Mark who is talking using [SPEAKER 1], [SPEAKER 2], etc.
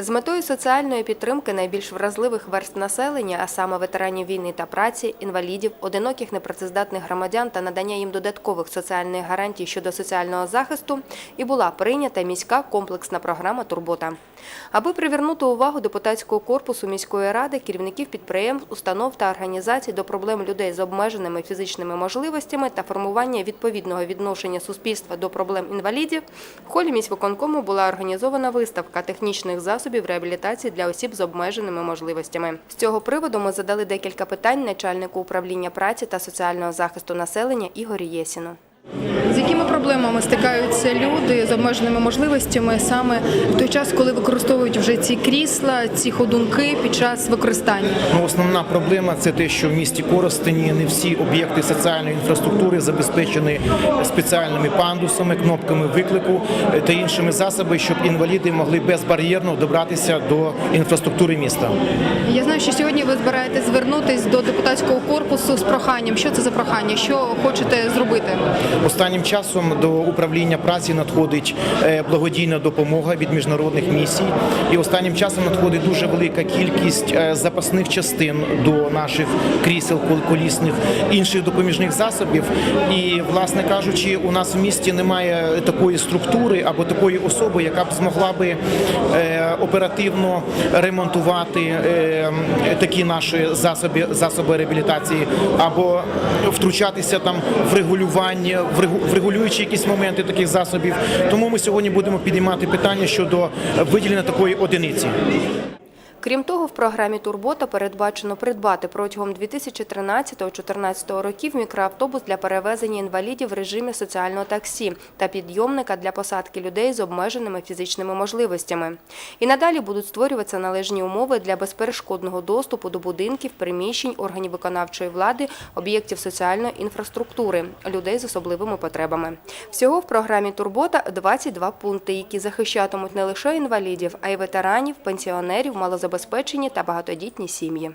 [SPEAKER 1] З метою соціальної підтримки найбільш вразливих верст населення, а саме ветеранів війни та праці, інвалідів, одиноких непрацездатних громадян та надання їм додаткових соціальних гарантій щодо соціального захисту, і була прийнята міська комплексна програма Турбота. Аби привернути увагу депутатського корпусу міської ради, керівників підприємств, установ та організацій до проблем людей з обмеженими фізичними можливостями та формування відповідного відношення суспільства до проблем інвалідів, в холі міськвиконкому була організована виставка технічних засобів реабілітації для осіб з обмеженими можливостями. З цього приводу ми задали декілька питань начальнику управління праці та соціального захисту населення Ігорі Єсіну.
[SPEAKER 2] З якими проблемами стикаються люди з обмеженими можливостями саме в той час, коли використовують вже ці крісла, ці ходунки під час використання?
[SPEAKER 3] Ну, основна проблема це те, що в місті Коростені не всі об'єкти соціальної інфраструктури забезпечені спеціальними пандусами, кнопками виклику е, та іншими засобами, щоб інваліди могли безбар'єрно добратися до інфраструктури міста.
[SPEAKER 2] Я знаю, що сьогодні ви збираєтесь звернутись до депутатського корпусу з проханням. Що це за прохання? Що хочете зробити?
[SPEAKER 3] Останнім часом до управління праці надходить е, благодійна допомога від міжнародних місій, і останнім часом надходить дуже велика кількість е, запасних частин до наших крісел кол- колісних інших допоміжних засобів. І, власне кажучи, у нас в місті немає такої структури або такої особи, яка б змогла би е, оперативно ремонтувати такі наші засоби, засоби реабілітації або втручатися там в регулювання, в регу- в регулюючі якісь моменти таких засобів. Тому ми сьогодні будемо підіймати питання щодо виділення такої одиниці.
[SPEAKER 1] Крім того, в програмі Турбота передбачено придбати протягом 2013-2014 років мікроавтобус для перевезення інвалідів в режимі соціального таксі та підйомника для посадки людей з обмеженими фізичними можливостями. І надалі будуть створюватися належні умови для безперешкодного доступу до будинків, приміщень, органів виконавчої влади, об'єктів соціальної інфраструктури, людей з особливими потребами. Всього в програмі Турбота 22 пункти, які захищатимуть не лише інвалідів, а й ветеранів, пенсіонерів, малозабезпечені та багатодітні сім'ї.